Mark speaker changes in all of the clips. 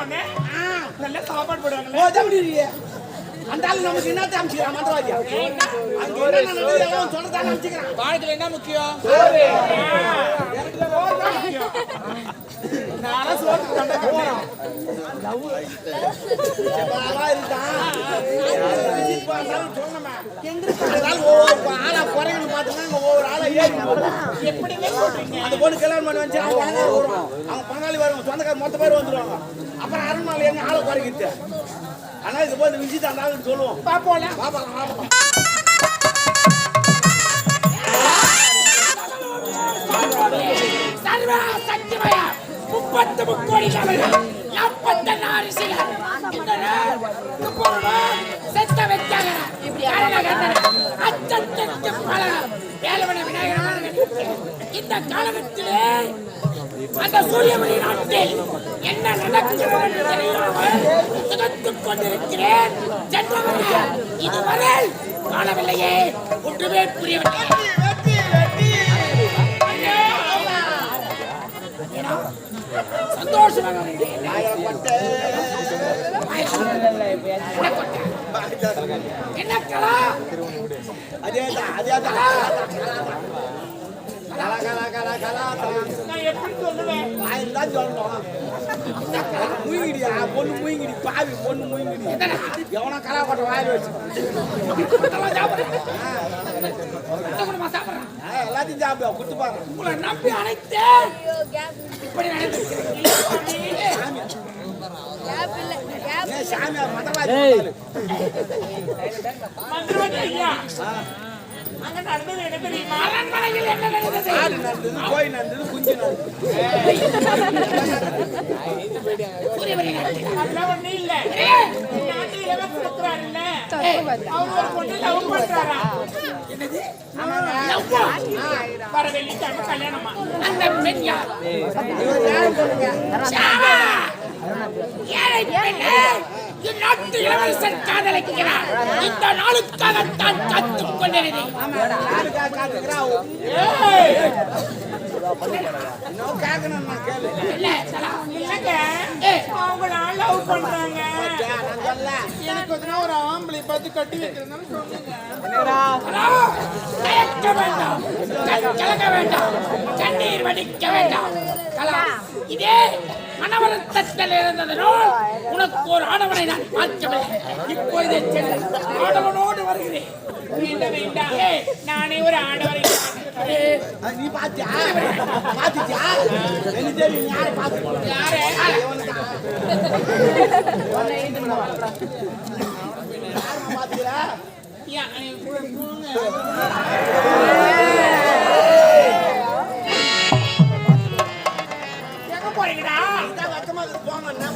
Speaker 1: அண்ணே நல்ல சாப்பாடு போடுவாங்க
Speaker 2: ஓ தம்பி அந்த ஆளு நமக்கு என்ன அமைச்சிக்கிறான்? மந்திரவாதியா? அங்க என்ன நடக்குது எல்லாம் சொல்லத்தான் அமைச்சிக்கிறான்
Speaker 3: வாழ்க்கையில என்ன முக்கியம்?
Speaker 1: நானா சோறு
Speaker 2: ஆளா குறைகள்னு பார்த்தோம்னா ஒவ்வொரு ஆளா ஏறி
Speaker 1: சொல்றீங்க?
Speaker 2: அந்த பொண்ணு கல்யாணம் பண்ணி வச்சு அவங்க வருவான். அவங்க பங்காளி வருவாங்க சொந்தக்கார மொத்த பேர் வந்துருவாங்க. அப்புறம் அரண்மனை எங்க ஆளை குறைக்கிட்டு ஆனா இது போய் அந்த ஆளுக்கு சொல்லுவோம்.
Speaker 1: பாப்போல
Speaker 2: பாப்பா பாப்பா
Speaker 4: சர்வ சக்திமய முப்பத்து முக்கோடி நாற்பத்த நாள் துப்புரவான் செத்த வெச்சாக அச்சத்தத்து பலனம் வேலவன விநாயகரான இந்த காலகத்திலே அந்த சூரியமணி நாட்டில் என்ன நடக்கிறது தெரியாமல் சுகத்துக் கொண்டிருக்கிறேன். சென்றவர்கள் இதுவரை காணவில்லையே. ஒன்றுமே புரியவில்லை. சந்தோஷமாக. என்ன கலா?
Speaker 2: அதேதான் அதேதான் கலா கலா கலா கலா.
Speaker 1: நான் எப்படி சொல்லுவேன்
Speaker 2: வாயில் தான் சொல்லணும் முயங்கிடியா பொண்ணு முயங்கிடி பாவி பொண்ணு முயங்கிடி எவனோ கலா கொட்ட வாயில் வச்சு. எல்லாத்தையும் சாப்பிடுவா குத்து பாரு
Speaker 4: உங்களை நம்பி அழைத்தேன் இப்படி நடந்திருக்கிறேன்
Speaker 2: ஏன் சாமியார் மதவாதி
Speaker 1: மந்திரவாதி ஐயா
Speaker 4: அரண்மனையில் என்ன நடந்தது
Speaker 2: ஆடு நடந்தது கோழி நடந்தது குஞ்சு நடந்தது
Speaker 1: இல்ல கல்யாணமா
Speaker 4: அந்த பெண் யார் ஏழை இந்நாட்டு இளவரசன் காதலிக்கிறார். இந்த நாளுக்காகத்தான் காத்துக் கொண்டிருந்தேன்
Speaker 1: ஒரு ஆம்பளை பார்த்து கட்டி வைக்கிறதுன்னு சொல்லுங்க.
Speaker 4: வேண்டாம். கண் கலங்க வேண்டாம். கண்ணீர் வடிக்க வேண்டாம். இதே மனவருத்தத்தில் இருந்ததனால் உனக்கு ஒரு ஆடவனை நான் பார்க்கவில்லை இப்பொழுது சென்று ஆடவனோடு வருகிறேன்.
Speaker 1: நானே ஒரு ஆடவரை
Speaker 2: நீ பாத்தியா? நீ யாரை பார்த்து
Speaker 1: யாரு?
Speaker 2: பாத்துக்கிறா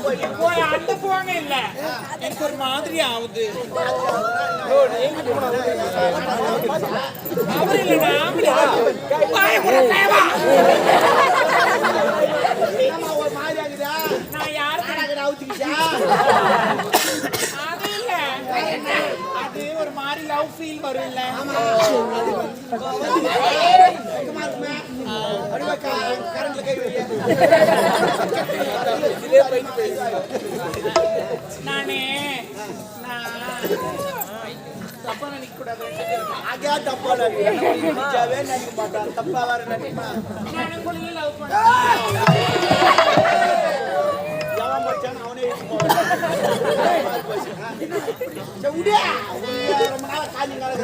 Speaker 1: அந்த போங்க இல்ல. எனக்கு ஒரு மாதிரி ஆகுது. அவர் இல்லடா
Speaker 2: ஒரு மாதிரி
Speaker 1: நான் யாருக்கு
Speaker 2: அவுத்துக்கிச்சா
Speaker 1: அது இல்ல. அது ஒரு மாதிரி லவ் ஃபீல் வரும் இல்ல.
Speaker 2: கரண்ட்ல கை
Speaker 1: நானே தப்பா நினைக்க கூடாது
Speaker 2: ஆகையா தப்பா நினைச்சாவே நினைக்க மாட்டான் தப்பா வேற நினைப்பா அவனே. உனக்கு ரொம்ப நாளா காஞ்சி நாள்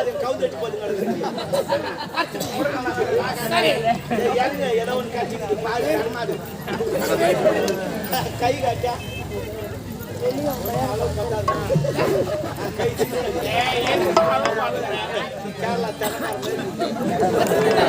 Speaker 2: தான் நீ காஞ்சி கோயில பாத்து கவுந்து போது
Speaker 4: சரி
Speaker 2: ஏதோ ஒன்று காட்சி பாரு கருமாது கை காட்டா. கேரளா தென்னமரம்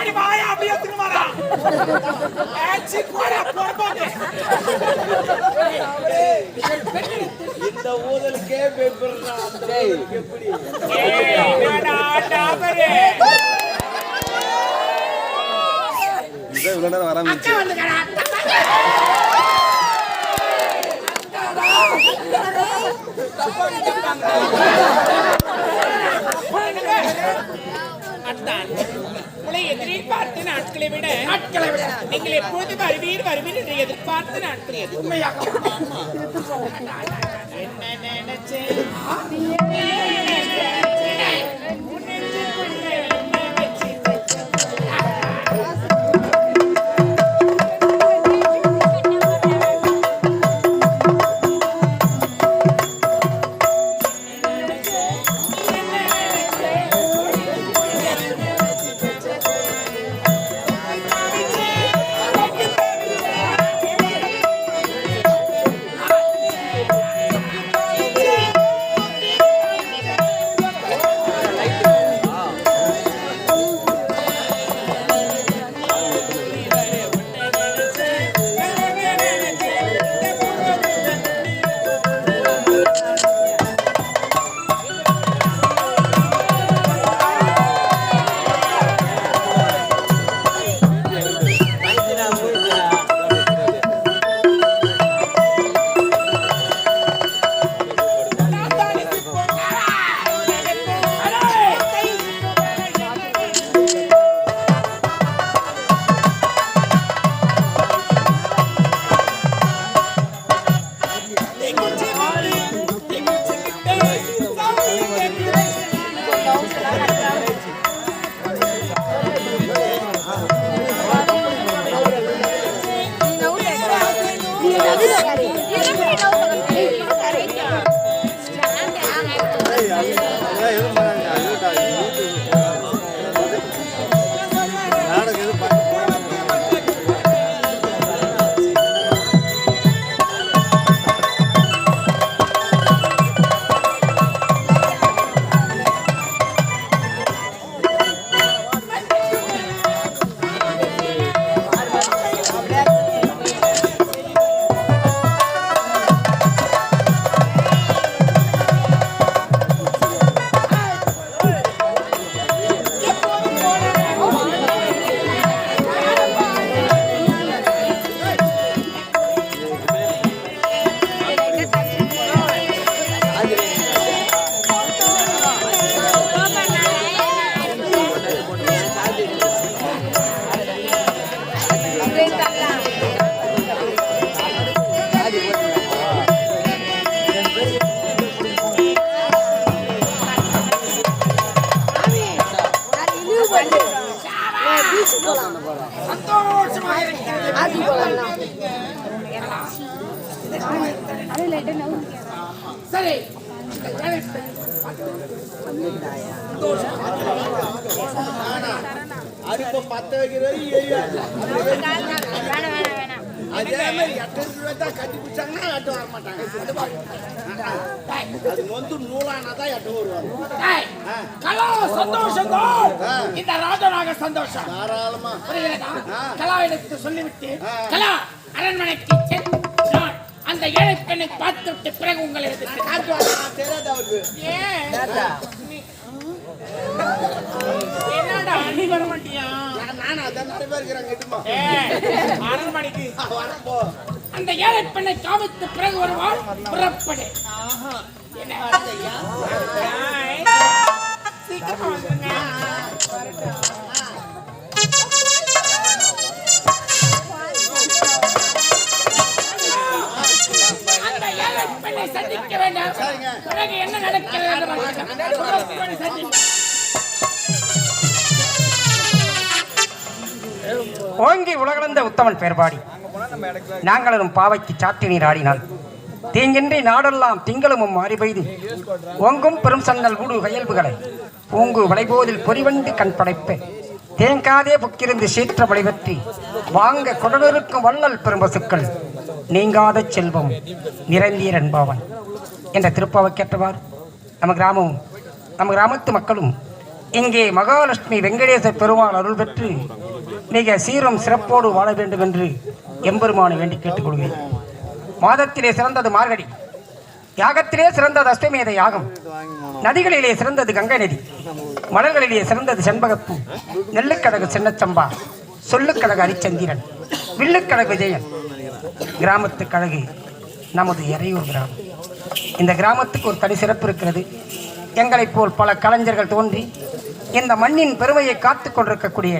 Speaker 1: பின்னாடி வாயா அப்படி ஆச்சி, போடா, போகும்போது.
Speaker 2: இந்த ஊதலுக்கே பயப்படுறான் அந்த எப்படி
Speaker 1: ஏய், என்னடா டாபரு?
Speaker 4: இதான் இவ்வளோ நேரம் வராம
Speaker 1: வந்துக்கடா. அத்தான், உங்களை எதிர்பார்த்த நாட்களை விட நாட்களை விட. நீங்கள் எப்போது வருவீர் வருவீர் என்று எதிர்பார்த்த நாட்கள் எது? உண்மையாக என்ன நினைச்சேன்?
Speaker 4: சந்தோஷமாக இருக்கிறது சரி. இந்த சரி
Speaker 2: அடுப்ப பத்த வைக்கிறது அதே மாதிரி எட்டு ரூபாய் தான் கட்டி பிடிச்சாங்கன்னா எட்டு வர மாட்டாங்க. அது வந்து நூலானா தான் எட்டு வருவாங்க
Speaker 1: கலா சந்தோஷங்கள் இந்த ராஜனாக சந்தோஷம்.
Speaker 2: தாராளமா.
Speaker 1: கலாவிடத்து சொல்லிவிட்டு. கலா அரண்மனைக்கு சென்று அந்த ஏழை பெண்ணை பார்த்துவிட்டு பிறகு உங்களை
Speaker 2: தெரியாது அவருக்கு
Speaker 1: நீ வர மாட்டியா?
Speaker 2: நான் அதான் நிறைய பேர் இருக்கிறாங்க எட்டுமா
Speaker 1: ஏய், அரண்மனைக்கு
Speaker 2: வரப்போ
Speaker 1: அந்த ஏழை பெண்ணை காமித்த பிறகு வருவாள் புறப்படு. சீக்கிரமா வந்துருங்க. அந்த ஏழை பெண்ணை சந்திக்க வேண்டாம். பிறகு என்ன நடக்கிறது? என்று
Speaker 5: ஓங்கி உலகளந்த உத்தமன் பெயர்பாடி நாங்களும் பாவைக்கு சாத்தி நீர் ஆடினாள் தீங்கின்றி நாடெல்லாம் திங்களும் மாறி பெய்து. ஓங்கும் பெரும் சன்னல் ஊடு கயல்புகளை பூங்கு வளைபோதில் பொறிவண்டு கண் படைப்ப. தேங்காதே புக்கிருந்து சீற்ற வழிபற்றி. வாங்க கொடலூருக்கும் வள்ளல் பெரும்பசுக்கள் நீங்காத செல்வம் நிறைந்தீர் என்பவன் என்ற திருப்பாவை கேட்டவார் நம்ம கிராமமும் நம்ம கிராமத்து மக்களும் இங்கே மகாலட்சுமி வெங்கடேச பெருமாள் அருள் பெற்று மிக சீரும் சிறப்போடு வாழ வேண்டும் என்று எம்பெருமானை வேண்டி கேட்டுக்கொள்கிறேன் மாதத்திலே சிறந்தது மார்கடி யாகத்திலே சிறந்தது அஷ்டமேத யாகம். நதிகளிலே சிறந்தது கங்கை நதி. மலர்களிலே சிறந்தது செண்பகப்பூ. நெல்லுக்கடகு சின்னச்சம்பா. சொல்லுக்கழகு ஹரிச்சந்திரன் வில்லுக்கழகு விஜயன். கிராமத்து கழகு நமது எறையூர் கிராமம். இந்த கிராமத்துக்கு ஒரு தனி சிறப்பு இருக்கிறது. எங்களைப் போல் பல கலைஞர்கள் தோன்றி இந்த மண்ணின் பெருமையை காத்து கொண்டிருக்கக்கூடிய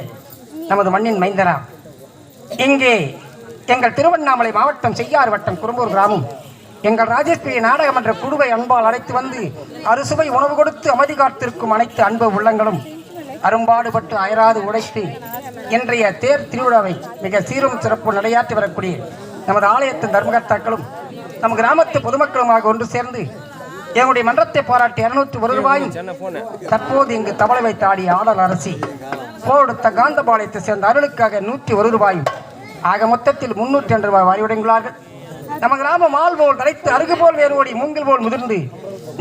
Speaker 5: நமது மண்ணின் மைந்தரா. இங்கே எங்கள் திருவண்ணாமலை மாவட்டம் செய்யாறு வட்டம் குறும்பூர் கிராமம். எங்கள் ராஜேஸ்வரி நாடகமன்ற குழுவை அன்பால் அழைத்து வந்து அறுசுவை உணவு கொடுத்து அமைதி காத்திருக்கும் அனைத்து அன்பு உள்ளங்களும் அரும்பாடுபட்டு அயராது உழைத்து இன்றைய தேர் திருவிழாவை மிக சீரும் சிறப்பு நடையாற்றி வரக்கூடிய நமது ஆலயத்தின் தர்மகர்த்தாக்களும் நம் கிராமத்து பொதுமக்களுமாக ஒன்று சேர்ந்து எங்களுடைய மன்றத்தை பாராட்டி இருநூற்றி ஒரு ரூபாயும் தற்போது இங்கு தவளை வைத்து ஆடிய ஆடல் அரசி. போடுத்த காந்தபாளையத்தை சேர்ந்த அருளுக்காக நூற்றி ஒரு ரூபாயும் ஆக மொத்தத்தில் முன்னூற்றி ரெண்டு ரூபாய் வாரிவிடுகிறார்கள் நம்ம கிராமம் ஆள் போல் தலைத்து அருகு போல் வேரோடி மூங்கில் போல் முதிர்ந்து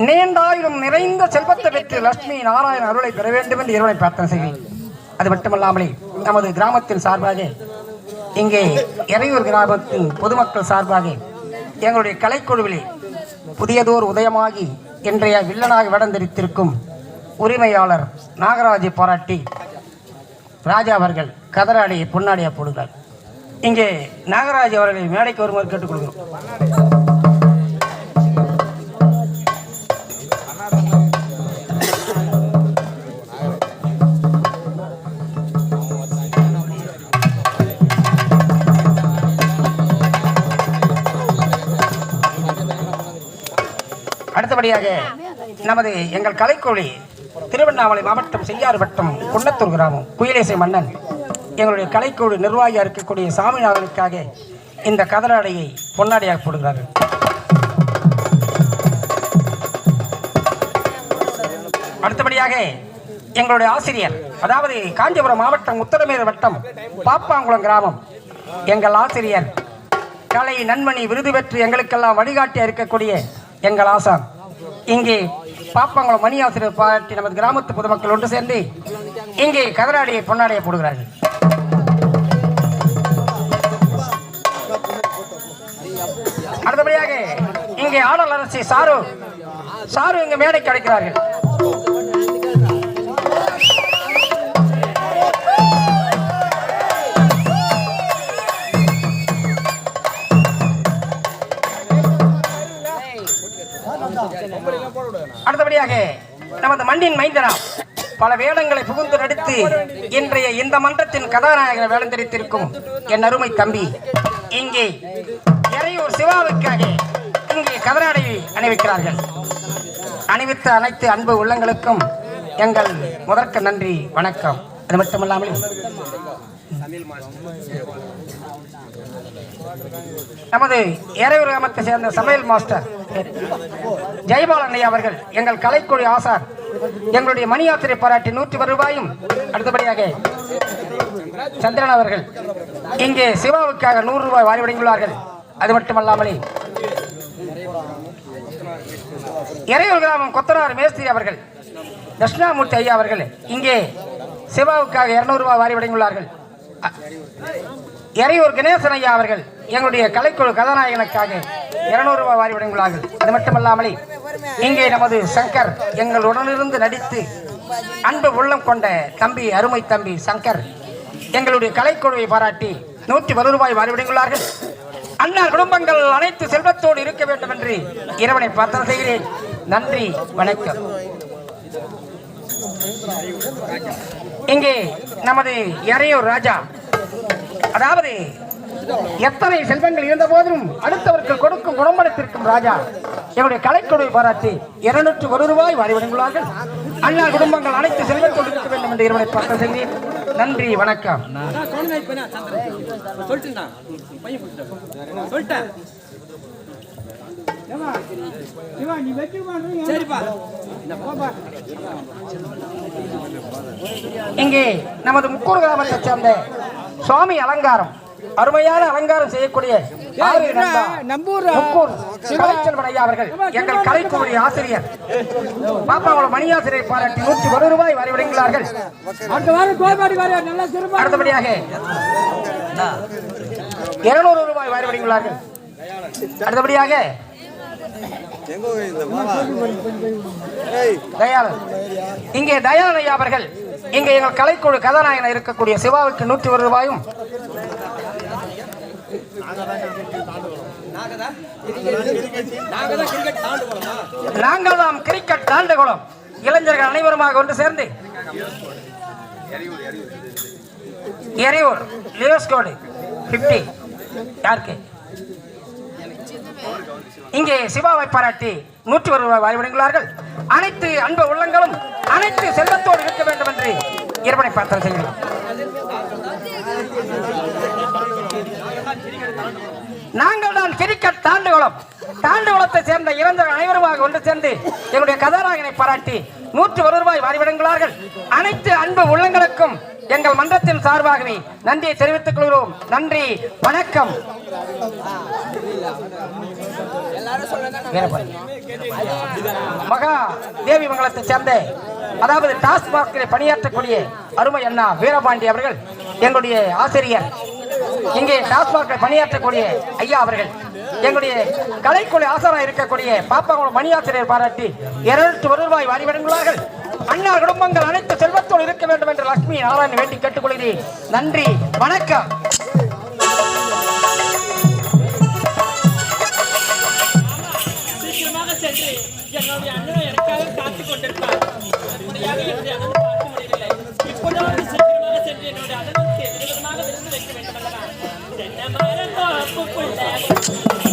Speaker 5: நீண்டாயிரம் நிறைந்த செல்வத்தை பெற்று லட்சுமி நாராயண அருளை பெற வேண்டும் என்று இறைவனை பிரார்த்தனை செய்வேன் அது மட்டுமல்லாமலே நமது கிராமத்தின் சார்பாக இங்கே எறையூர் கிராமத்தின் பொதுமக்கள் சார்பாக எங்களுடைய கலைக்குழுவிலே புதியதோர் உதயமாகி இன்றைய வில்லனாக விடந்திருத்திருக்கும் உரிமையாளர் நாகராஜை பாராட்டி ராஜா அவர்கள் கதராடையை பொன்னாடியா போடுகிறார் இங்கே நாகராஜ் அவர்களை மேடைக்கு வருமாறு கேட்டுக்கொள்கிறோம். அடுத்தபடியாக நமது எங்கள் கலைக்கோழி திருவண்ணாமலை மாவட்டம் செய்யாறு வட்டம் குன்னத்தூர் கிராமம் குயிலேசை மன்னன். எங்களுடைய கலைக்குழு நிர்வாகியாக இருக்கக்கூடிய சாமிநாதனுக்காக இந்த கதராடையை பொன்னாடையாக போடுகிறார்கள். அடுத்தபடியாக எங்களுடைய ஆசிரியர் அதாவது காஞ்சிபுரம் மாவட்டம் உத்தரமேறு வட்டம் பாப்பாங்குளம் கிராமம். எங்கள் ஆசிரியர் கலை நன்மணி விருது பெற்று எங்களுக்கெல்லாம் வழிகாட்டியாக இருக்கக்கூடிய எங்கள் ஆசான் இங்கே பாப்பாங்குளம் மணி ஆசிரியர் பாட்டி நமது கிராமத்து பொதுமக்கள் ஒன்று சேர்ந்து இங்கே கதராடியை பொன்னாடியை போடுகிறார்கள். அடுத்தபடியாக இங்கே ஆடல் அரசி சாரு. சாரு இங்கு மேடைக்கு அழைக்கிறார்கள். அடுத்தபடியாக நமது மண்ணின் மைந்தரா பல வேடங்களை புகுந்து நடித்து இன்றைய இந்த மன்றத்தின் கதாநாயகனை வேடந்தெடித்திருக்கும் என் அருமை தம்பி. இங்கே இறையூர் சிவாவுக்காக இங்கே கதராடை அணிவிக்கிறார்கள். அணிவித்த அனைத்து அன்பு உள்ளங்களுக்கும் எங்கள் முதற்க நன்றி வணக்கம். அது மட்டுமல்லாமல் நமது ஏரையூர் கிராமத்தை சேர்ந்த சமையல் மாஸ்டர் ஜெயபாலன் ஐயா அவர்கள் எங்கள் கலைக்குழு ஆசார் எங்களுடைய மணி யாத்திரை பாராட்டி நூற்றி ரூபாயும் அடுத்தபடியாக சந்திரன் அவர்கள் இங்கே சிவாவுக்காக நூறு ரூபாய் வாரி வழங்கியுள்ளார்கள். அது மட்டுமல்லாமலே இறையூர் கிராமம் கொத்தனார் மேஸ்திரி அவர்கள் தட்சிணாமூர்த்தி ஐயா அவர்கள் இங்கே சிவாவுக்காக இரநூறுபா ரூபாய் வாரி வழங்கியுள்ளார்கள். இறையூர் எறையூர் கணேசன் ஐயா அவர்கள் எங்களுடைய கலைக்குழு கதாநாயகனுக்காக இருநூறு ரூபாய் வாரி வழங்கியுள்ளார்கள் அது மட்டுமல்லாமலே இங்கே நமது சங்கர் எங்கள் உடனிருந்து நடித்து அன்பு உள்ளம் கொண்ட தம்பி அருமை தம்பி சங்கர் எங்களுடைய கலைக்குழுவை பாராட்டி நூற்றி பத்து ரூபாய் வாரி வழங்கியுள்ளார்கள் அண்ணா குடும்பங்கள் அனைத்து செல்வத்தோடு இருக்க வேண்டும் என்று இறைவனை பிரார்த்தனை செய்கிறேன். நன்றி வணக்கம். இங்கே நமது எறையூர் ராஜா அதாவது எத்தனை செல்வங்கள் இருந்த போதிலும் அடுத்தவருக்கு கொடுக்கும் குடும்பத்திற்கும் ராஜா என்னுடைய கலைக்குழுவை பாராட்டி இருநூற்று ஒரு ரூபாய் வாரி வழங்குள்ளார்கள் அண்ணா குடும்பங்கள் அனைத்து செல்வம் கொடுக்க வேண்டும் என்று இறைவனை பார்த்த செய்கிறேன் நன்றி வணக்கம். இங்கே நமது முக்கூர் கிராமத்தைச் சேர்ந்த சுவாமி அலங்காரம். அருமையான அலங்காரம் செய்யக்கூடிய அவர்கள் எங்கள் கலைக்குமரி ஆசிரியர். பாப்பாவோட மணி ஆசிரியர் பாராட்டி நூற்றி ஒரு ரூபாய் வரை விடுகிறார்கள். அடுத்தபடியாக இருநூறு ரூபாய் வரை விடுகிறார்கள். அடுத்தபடியாக இங்கே தயாளன் ஐயா அவர்கள் இங்கே எங்கள் கலைக்குழு கதாநாயகன் இருக்கக்கூடிய சிவாவுக்கு நூற்றி ஒரு ரூபாயும். நாங்கள் தான் கிரிக்கெட் தாண்டகுளம். இளைஞர்கள் அனைவருமாக ஒன்று சேர்ந்து. எரியூர் லியோஸ்கோடு பிப்டி யாருக்கு? இங்கே சிவாவை பாராட்டி நூற்றி ஒரு ரூபாய் வாய்விடுகிறார்கள். அனைத்து அன்பு உள்ளங்களும் அனைத்து செல்வத்தோடு இருக்க வேண்டும் என்று இறைவனை பிரார்த்தனை செய்கிறோம். நாங்கள் தான் கிரிக்கெட் தாண்டுகுளம். தாண்டுகுளத்தை சேர்ந்த இறந்த அனைவருமாக ஒன்று சேர்ந்து எங்களுடைய கதாநாயகனை பாராட்டி நூற்று ஒரு ரூபாய் வாரிவிடுகிறார்கள் அனைத்து அன்பு உள்ளங்களுக்கும் எங்கள் மன்றத்தின் சார்பாகவே நன்றியை தெரிவித்துக் கொள்கிறோம். நன்றி வணக்கம். மகா தேவி மங்கலத்தை சேர்ந்த அதாவது டாஸ்மாகில் பணியாற்றக்கூடிய அருமை அண்ணா வீரபாண்டி அவர்கள் எங்களுடைய ஆசிரியர். இங்கே டாஸ்மாகில் பணியாற்றக்கூடிய ஐயா அவர்கள் எங்களுடைய கலைக்குழு ஆசாரம் இருக்கக்கூடிய பாப்பாங்குளம் மணி ஆசிரியர் பாராட்டி இருநூற்றி ஒரு ரூபாய் வாரி அண்ணா குடும்பங்கள் அனைத்து செல்வத்தோடு இருக்க வேண்டும் என்று லட்சுமி நாராயணன் வேண்டி கேட்டுக்கொள்கிறேன். நன்றி வணக்கம்.
Speaker 6: கொண்டிருப்பார். முறையாக என்னுடைய அண்ணன் பார்க்க முடியவில்லை இப்போதாவது சீக்கிரமாக சென்று என்னுடைய அண்ணனுக்கு விதவிதமாக விருந்து வைக்க வேண்டும் அல்லவா தென்னை மரம் தோப்புக்குள்ள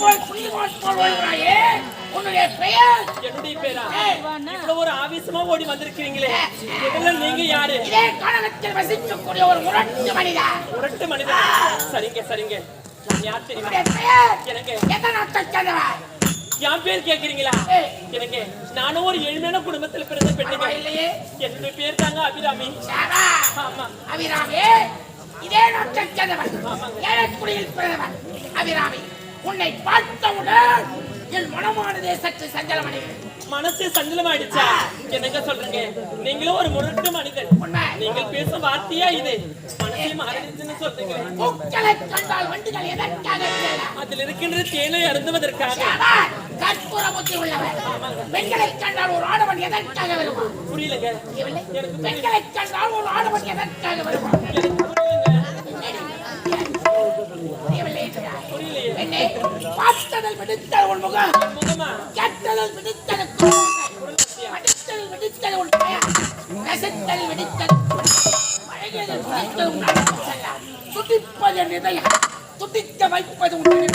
Speaker 4: போல் போல் உன்னுடைய பெயர்
Speaker 6: என்னுடைய பேரா? இவ்வளவு ஒரு ஆவேசமா ஓடி வந்திருக்கிறீங்களே. நீங்க யாரு?
Speaker 4: இதே காலகத்தில் வசிக்கக்கூடிய ஒரு முரட்டு மனிதன்
Speaker 6: முரட்டு மனிதன். சரிங்க சரிங்க. நான் யார் தெரியுமா? எனக்கு.
Speaker 4: எந்த நாட்டை சேர்ந்தவன்
Speaker 6: என் பேர் கேக்குறீங்களா? எனக்கு. நானும் ஒரு எளிமையான குடும்பத்துல பிறந்த பெண்ணுங்க.
Speaker 4: இல்லையே.
Speaker 6: என்னுடைய பேர் தாங்க அபிராமி. ஆமா.
Speaker 4: அபிராமி. இதே நாட்டை சேர்ந்தவன் ஏழக்குடியில் பிறந்தவன். அபிராமி. உன்னை பார்த்தவுடன் என் மனமானதே சற்று சஞ்சலமடைகிறது.
Speaker 6: மனசு சஞ்சலமாயிடுச்சா? என்னங்க சொல்றீங்க? நீங்களும் ஒரு முரட்டு மனிதன். நீங்கள் பேசும் வார்த்தையா இது. மனசே மாறிடுச்சுன்னு சொல்றீங்க.
Speaker 4: பூக்களை கண்டால் வண்டிகள் எதற்காக?
Speaker 6: அதில் இருக்கின்ற தேனை அருந்துவதற்காக.
Speaker 4: கற்பூர புத்தி உள்ளவன். பெண்களை கண்டால் ஒரு ஆடவன் எதற்காக வருவான்?
Speaker 6: புரியலங்க.
Speaker 4: பெண்களை கண்டால் ஒரு ஆடவன் எதற்காக வருவான்?
Speaker 6: புரியலையே
Speaker 4: பார்த்ததில் விடுத்தல் உன் முகம்.
Speaker 6: முகமா
Speaker 4: கேட்டதில் விடுத்தல் குரல். படித்ததில் விடுத்தல் உன் பெயர். ரசித்ததில் விடுத்தல் பழகியதில் விடுத்தல் உன் அழகு துடிப்பது என் இதயம் துடிக்க வைப்பது உன்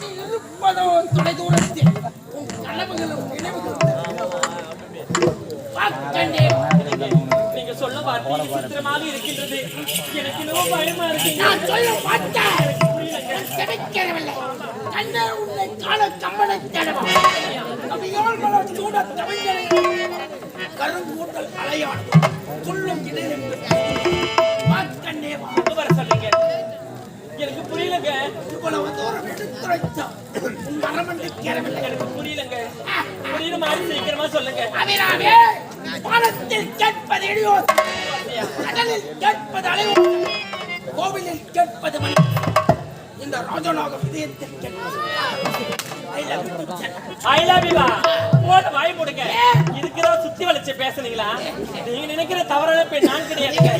Speaker 4: நீ இருப்பதோ தொலை தூரத்தில். உன் கனவுகளும் நினைவுகளும். வாக்கண்டே
Speaker 6: விசித்திரமாக இருக்கின்றது. எனக்கு என்னவோ பயமா
Speaker 4: நான் சொல்ல கிடைக்கவில்லை. கண்ணே உன்னை காண கம்மனை தேடவா கவியால் மலர் சூட கவிஞரை கருங்கூட்டல் அலையான் துள்ளும் இடையில் வாக்கண்டே வா.
Speaker 6: எங்க வர சொல்றீங்க எனக்கு புரியலங்க.
Speaker 4: இவ்வளவு தூரம் மரமண்டி
Speaker 6: எனக்கு புரியலங்க. புரியுற மாதிரி சீக்கிரமா சொல்லுங்க.
Speaker 4: அபிராமே! வானத்தில் கேட்பது இடியோசை கடலில் கேட்பது அலையோசை கோவிலில் கேட்பது மணி. இந்த ராஜநாக இதயத்தில் கேட்பது.
Speaker 6: ஐ லவ் யூ போட வாய் போடுங்க இதுக்குதா சுத்தி வளைச்சு பேசுனீங்களா? நீங்க நினைக்கிற தவறான பெண் நான் கிடையாதுங்க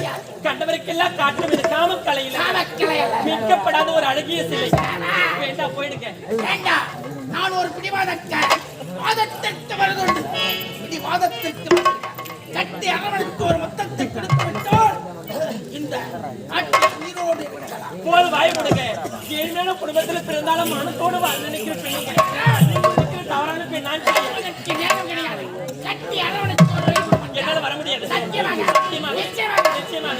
Speaker 6: கண்டவருக்கெல்லாம் காட்டும் இது காம கலையில.
Speaker 4: காமக்கிளை அல்ல.
Speaker 6: மீட்கப்படாத ஒரு அழகிய சிலை. வேண்டாம் போயிடுங்க.
Speaker 4: நான் ஒரு பிடிவாதக்காரன் வாதத்திற்கு வருதுண்டு. பிடிவாதத்திற்கு. கட்டி அரவணைக்கு ஒரு மொத்தத்தை கொடுத்து விட்டால் இந்த உயிரோடு
Speaker 6: வாய் போடுங்க ஏழ்மையான குடும்பத்துல பிறந்தாலும் மனத்தோடு வாழ் நினைக்கிற பெண்ணுங்க. நீங்க நினைக்கிற தவறான பெண் நான் கிடையாது.
Speaker 4: கட்டி அரவணைக்கு.
Speaker 6: என்னால வர முடியாது.
Speaker 4: சத்தியமாக. நிச்சயமாக.
Speaker 6: நிச்சயமாக.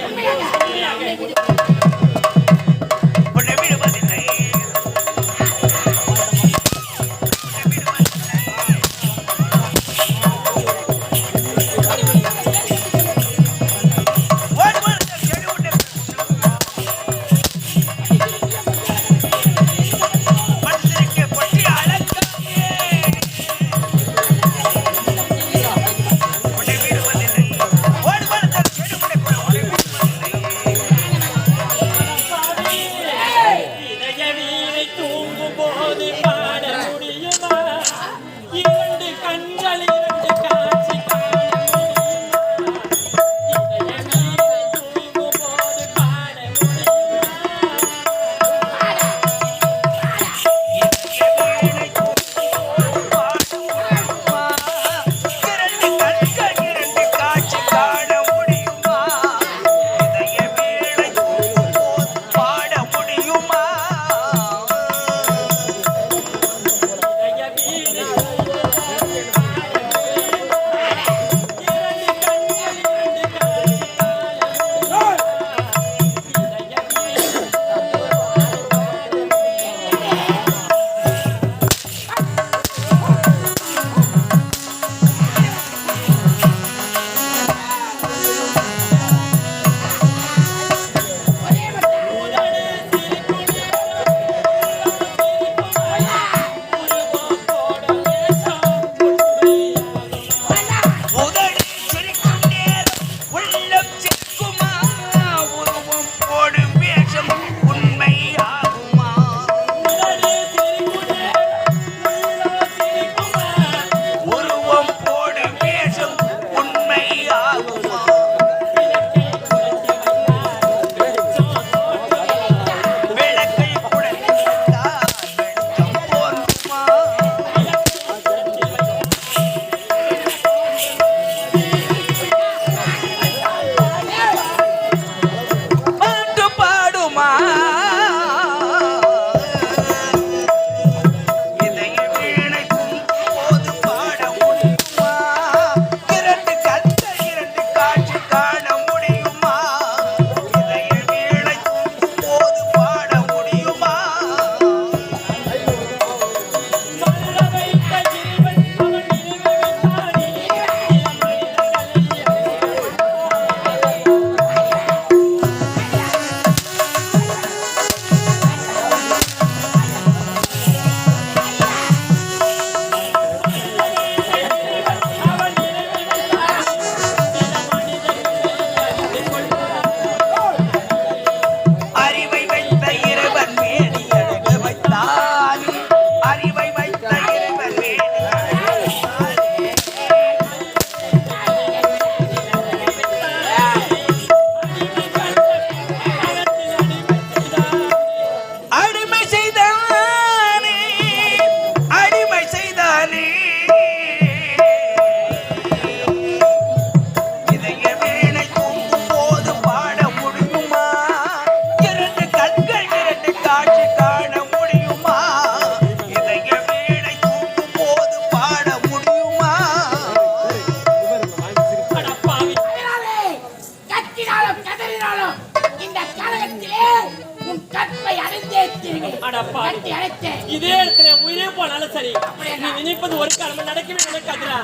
Speaker 6: இதே இடத்துல உயிரே போனாலும் சரி நீ நினைப்பது ஒரு காலம் நடக்கவே நடக்காதுடா.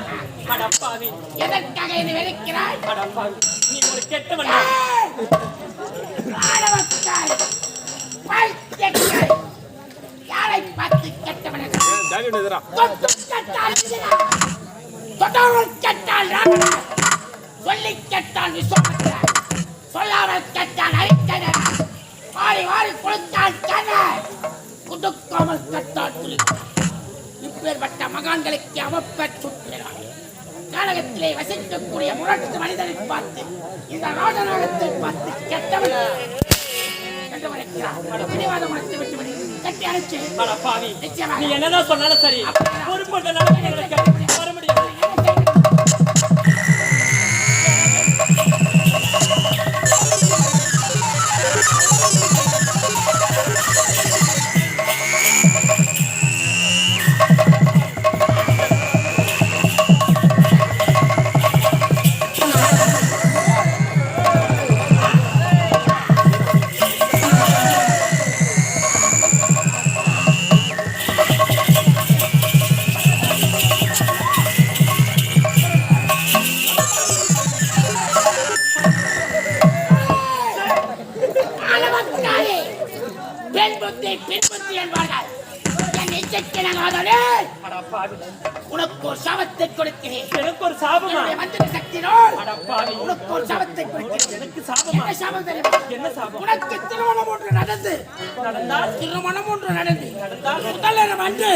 Speaker 6: அடப்பாவி.
Speaker 4: எதற்காக என்னை வெறுக்கிறாய்?
Speaker 6: அடப்பாவி. நீ ஒரு கெட்டவன்
Speaker 4: யாரை பார்த்து கெட்டவன் கெட்டால். தொட்டவர்கள் கெட்டால் விஸ்வாமித்திரா. சொல்லாமல் கெட்டால் அரிக்கனா. வாரி வாரி கொடுத்தால் கன. குடுக்காமல் கெட்டால் துளி. இப்பேற்பட்ட மகான்களுக்கு அவப்பெற் சுற்றுகிறார் காலகத்திலே வசிக்கக்கூடிய முரட்டு மனிதனை பார்த்து இந்த ராஜநாகத்தை பார்த்து கெட்டவன். கட்டி நிச்சயமாக.
Speaker 6: நீ என்னதான் சொன்னாலும் சரி பொறுப்பு வர முடியாது அடப்பாவி
Speaker 4: உனக்கு ஒரு சாபத்தை கொடுக்கிறேன்.
Speaker 6: எனக்கு ஒரு சாபமா
Speaker 4: மந்திர சக்தியினால்
Speaker 6: அடப்பாவி
Speaker 4: உனக்கு ஒரு சாபத்தை கொடுக்கிறேன்.
Speaker 6: எனக்கு சாபமா?
Speaker 4: என்ன சாபம் தெரியுமா?
Speaker 6: என்ன சாபம்?
Speaker 4: உனக்கு திருமணம் ஒன்று நடந்து.
Speaker 6: நடந்தால்?
Speaker 4: திருமணம் ஒன்று நடந்து.
Speaker 6: நடந்தால்?
Speaker 4: முதலிடம் அன்று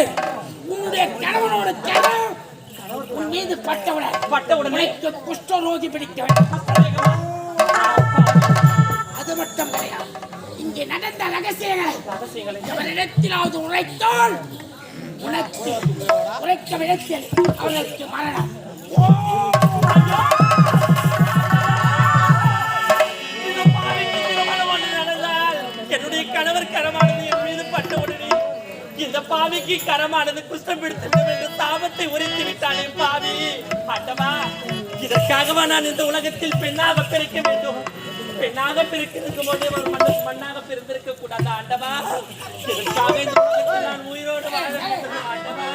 Speaker 4: உன்னுடைய கணவனோட கணவன் உன் மீது பட்டவுடன்
Speaker 6: பட்டவுடனே?
Speaker 4: உனக்கு குஷ்டரோகி பிடிக்க வேண்டும். அது மட்டும் கிடையாது. இங்கே நடந்த ரகசியங்களை எவரிடத்திலாவது உரைத்தால் உனக்கு உரைக்க விடத்தில் அவர்களுக்கு மரணம்.
Speaker 6: பாவிக்கு என்னுடைய கணவர் கரமானது என் மீது பட்ட உடனே இந்த பாவிக்கு கரமானது குஷ்டம் பிடித்துவிடும் என்று சாபத்தை உரைத்து விட்டானே பாவி. ஆண்டவா இதற்காகவா நான் இந்த உலகத்தில் பெண்ணாக பிறக்க வேண்டும்? பெண்ணாக பிறக்கிறதுக்கு போதே ஒரு மண்ணாக பிறந்திருக்க கூடாது ஆண்டவா. நான் உயிரோடு வாழ ஆண்டவா.